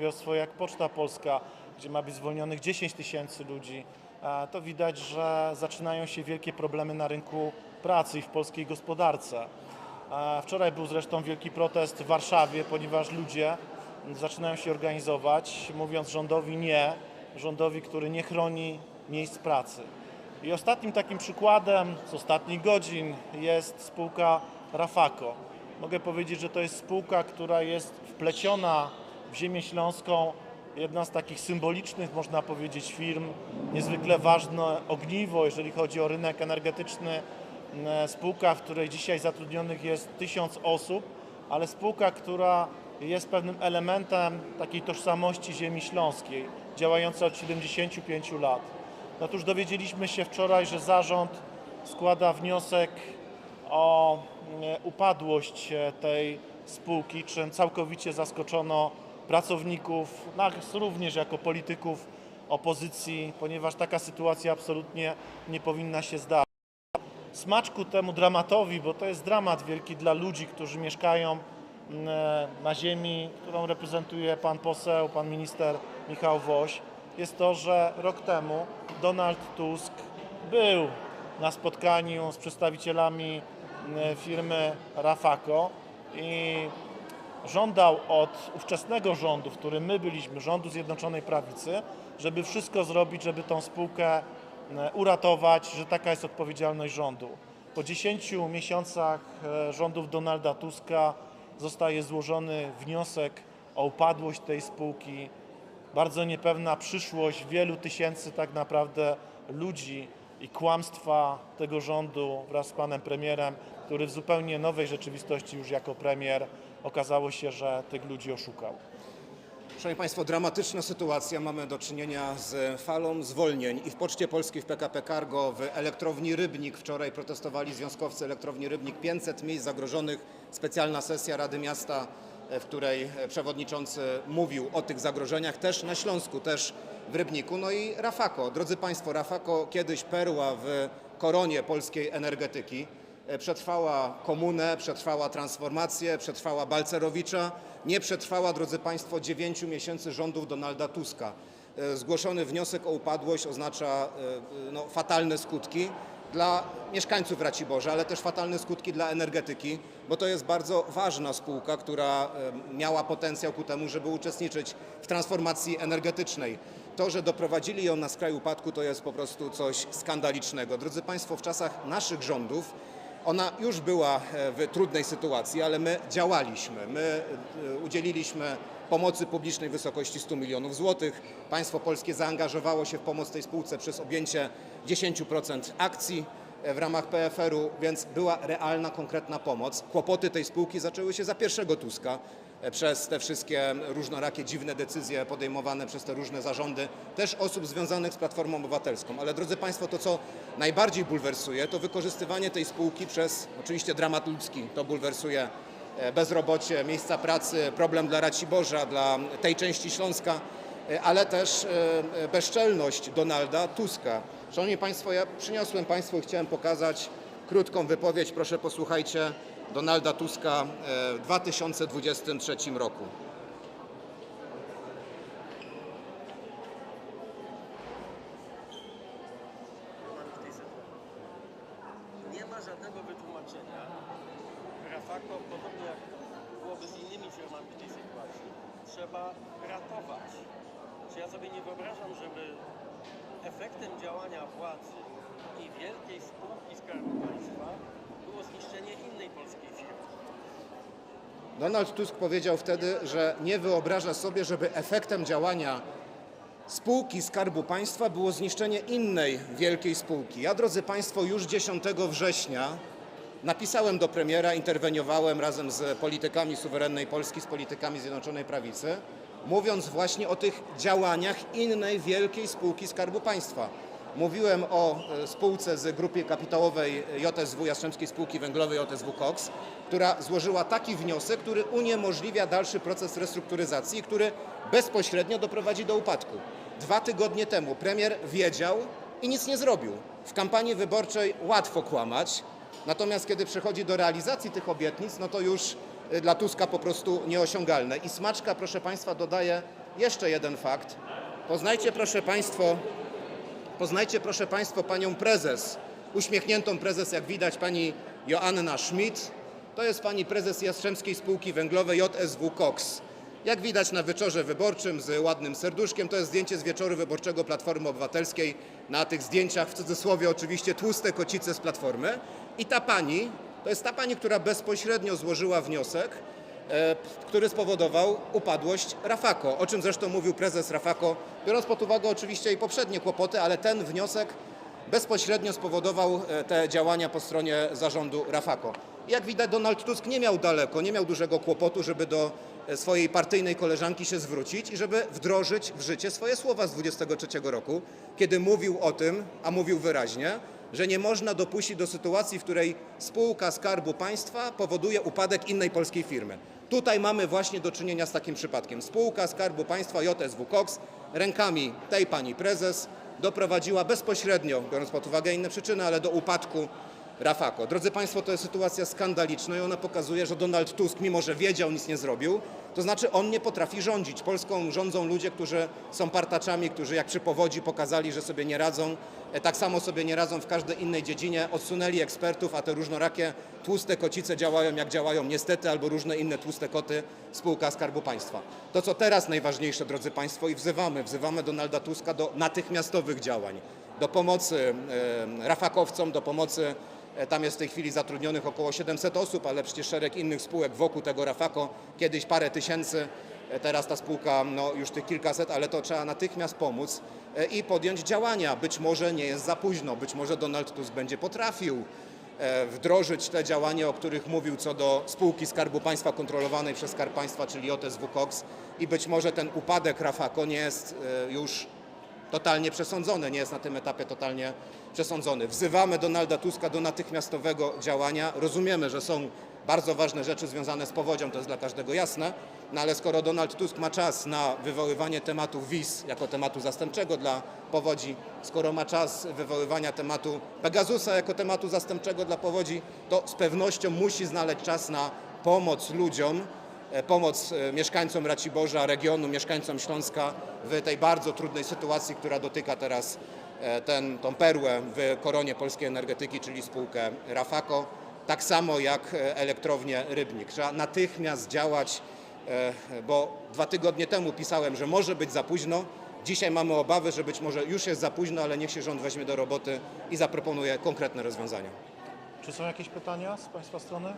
przedsiębiorstwo jak Poczta Polska, gdzie ma być zwolnionych 10 tysięcy ludzi, to widać, że zaczynają się wielkie problemy na rynku pracy i w polskiej gospodarce. Wczoraj był zresztą wielki protest w Warszawie, ponieważ ludzie zaczynają się organizować, mówiąc rządowi nie, rządowi, który nie chroni miejsc pracy. I ostatnim takim przykładem z ostatnich godzin jest spółka Rafako. Mogę powiedzieć, że to jest spółka, która jest wpleciona w ziemię śląską, jedna z takich symbolicznych, można powiedzieć, firm, niezwykle ważne ogniwo, jeżeli chodzi o rynek energetyczny, e, spółka, w której dzisiaj zatrudnionych jest tysiąc osób, ale spółka, która jest pewnym elementem takiej tożsamości ziemi śląskiej, działająca od 75 lat. Otóż dowiedzieliśmy się wczoraj, że zarząd składa wniosek o e, upadłość e, tej spółki, czym całkowicie zaskoczono pracowników, nas również jako polityków opozycji, ponieważ taka sytuacja absolutnie nie powinna się zdarzyć. Smaczku temu dramatowi, bo to jest dramat wielki dla ludzi, którzy mieszkają na ziemi, którą reprezentuje pan poseł, pan minister Michał Woś, jest to, że rok temu Donald Tusk był na spotkaniu z przedstawicielami firmy Rafako i żądał od ówczesnego rządu, w którym my byliśmy, rządu Zjednoczonej Prawicy, żeby wszystko zrobić, żeby tą spółkę e, uratować, że taka jest odpowiedzialność rządu. Po 10 miesiącach e, rządów Donalda Tuska zostaje złożony wniosek o upadłość tej spółki. Bardzo niepewna przyszłość wielu tysięcy tak naprawdę ludzi i kłamstwa tego rządu wraz z panem premierem, który w zupełnie nowej rzeczywistości już jako premier okazało się, że tych ludzi oszukał. Szanowni Państwo, dramatyczna sytuacja. Mamy do czynienia z falą zwolnień i w Poczcie Polskiej, w PKP Cargo, w elektrowni Rybnik. Wczoraj protestowali związkowcy elektrowni Rybnik. 500 miejsc zagrożonych. Specjalna sesja Rady Miasta, w której przewodniczący mówił o tych zagrożeniach. Też na Śląsku, też w Rybniku. No i Rafako. Drodzy Państwo, Rafako kiedyś perła w koronie polskiej energetyki. E, Przetrwała komunę, przetrwała transformację, przetrwała Balcerowicza, nie przetrwała, drodzy Państwo, 9 miesięcy rządów Donalda Tuska. E, Zgłoszony wniosek o upadłość oznacza e, no, fatalne skutki dla mieszkańców Raciborza, ale też fatalne skutki dla energetyki, bo to jest bardzo ważna spółka, która miała potencjał ku temu, żeby uczestniczyć w transformacji energetycznej. To, że doprowadzili ją na skraj upadku, to jest po prostu coś skandalicznego. Drodzy Państwo, w czasach naszych rządów ona już była e, w trudnej sytuacji, ale my działaliśmy. My e, udzieliliśmy pomocy publicznej w wysokości 100 milionów złotych. Państwo polskie zaangażowało się w pomoc tej spółce przez objęcie 10% akcji e, w ramach PFR-u, więc była realna, konkretna pomoc. Kłopoty tej spółki zaczęły się za pierwszego Tuska przez te wszystkie różnorakie dziwne decyzje podejmowane przez te różne zarządy, też osób związanych z Platformą Obywatelską. Ale drodzy Państwo, to co najbardziej bulwersuje, to wykorzystywanie tej spółki przez oczywiście dramat ludzki. To bulwersuje e, bezrobocie, miejsca pracy, problem dla Raciborza, dla tej części Śląska, e, ale też e, bezczelność Donalda Tuska. Szanowni Państwo, ja przyniosłem Państwu chciałem pokazać krótką wypowiedź, proszę posłuchajcie, Donalda Tuska e, w 2023 roku. Nie ma żadnego wytłumaczenia. Rafako, podobnie jak byłoby z innymi firmami w tej sytuacji, trzeba ratować. Czy ja sobie nie wyobrażam, żeby efektem działania władzy i wielkiej spółki Skarbu Państwa zniszczenie innej polskiej firmy. Donald Tusk powiedział wtedy, że nie wyobraża sobie, żeby efektem działania spółki Skarbu Państwa było zniszczenie innej wielkiej spółki. Ja, drodzy Państwo, już 10 września napisałem do premiera, interweniowałem razem z politykami suwerennej Polski, z politykami Zjednoczonej Prawicy, mówiąc właśnie o tych działaniach innej wielkiej spółki Skarbu Państwa. Mówiłem o e, spółce z grupy kapitałowej JSW, Jastrzębskiej Spółki Węglowej JSW Cox, która złożyła taki wniosek, który uniemożliwia dalszy proces restrukturyzacji, który bezpośrednio doprowadzi do upadku. Dwa tygodnie temu premier wiedział i nic nie zrobił. W kampanii wyborczej łatwo kłamać, natomiast kiedy przychodzi do realizacji tych obietnic, no to już y, dla Tuska po prostu nieosiągalne. I smaczka, proszę Państwa, dodaje jeszcze jeden fakt. Poznajcie, proszę Państwo, poznajcie, proszę Państwo, panią prezes, uśmiechniętą prezes, jak widać, pani Joanna Schmidt. To jest pani prezes Jastrzębskiej Spółki Węglowej JSW Cox. Jak widać na wieczorze wyborczym z ładnym serduszkiem, to jest zdjęcie z wieczoru wyborczego Platformy Obywatelskiej. Na tych zdjęciach, w cudzysłowie oczywiście, tłuste kocice z Platformy. I ta pani, to jest ta pani, która bezpośrednio złożyła wniosek, który spowodował upadłość Rafako, o czym zresztą mówił prezes Rafako, biorąc pod uwagę oczywiście i poprzednie kłopoty, ale ten wniosek bezpośrednio spowodował e, te działania po stronie zarządu Rafako. Jak widać, Donald Tusk nie miał daleko, nie miał dużego kłopotu, żeby do e, swojej partyjnej koleżanki się zwrócić i żeby wdrożyć w życie swoje słowa z 23 roku, kiedy mówił o tym, a mówił wyraźnie, że nie można dopuścić do sytuacji, w której spółka Skarbu Państwa powoduje upadek innej polskiej firmy. Tutaj mamy właśnie do czynienia z takim przypadkiem. Spółka Skarbu Państwa JSW Cox rękami tej pani prezes doprowadziła bezpośrednio, biorąc pod uwagę inne przyczyny, ale do upadku Rafako. Drodzy Państwo, to jest sytuacja skandaliczna i ona pokazuje, że Donald Tusk, mimo że wiedział, nic nie zrobił, to znaczy on nie potrafi rządzić. Polską rządzą ludzie, którzy są partaczami, którzy jak przy powodzi pokazali, że sobie nie radzą, e, tak samo sobie nie radzą w każdej innej dziedzinie, odsunęli ekspertów, a te różnorakie tłuste kocice działają jak działają niestety, albo różne inne tłuste koty spółka Skarbu Państwa. To, co teraz najważniejsze, drodzy Państwo, i wzywamy, wzywamy Donalda Tuska do natychmiastowych działań, do pomocy rafakowcom, do pomocy Tam jest w tej chwili zatrudnionych około 700 osób, ale przecież szereg innych spółek wokół tego Rafako, kiedyś parę tysięcy, e, teraz ta spółka no, już tych kilkaset, ale to trzeba natychmiast pomóc e, i podjąć działania. Być może nie jest za późno, być może Donald Tusk będzie potrafił e, wdrożyć te działania, o których mówił co do spółki Skarbu Państwa kontrolowanej przez Skarb Państwa, czyli JSW Cox i być może ten upadek Rafako nie jest e, już totalnie przesądzony, nie jest na tym etapie totalnie przesądzony. Wzywamy Donalda Tuska do natychmiastowego działania. Rozumiemy, że są bardzo ważne rzeczy związane z powodzią, to jest dla każdego jasne, no ale skoro Donald Tusk ma czas na wywoływanie tematu wiz jako tematu zastępczego dla powodzi, skoro ma czas wywoływania tematu Pegasusa jako tematu zastępczego dla powodzi, to z pewnością musi znaleźć czas na pomoc ludziom, pomoc e, mieszkańcom Raciborza, regionu, mieszkańcom Śląska w tej bardzo trudnej sytuacji, która dotyka teraz e, ten, tą perłę w koronie polskiej energetyki, czyli spółkę Rafako, tak samo jak e, elektrownię Rybnik. Trzeba natychmiast działać, e, bo dwa tygodnie temu pisałem, że może być za późno. Dzisiaj mamy obawy, że być może już jest za późno, ale niech się rząd weźmie do roboty i zaproponuje konkretne rozwiązania. Czy są jakieś pytania z Państwa strony?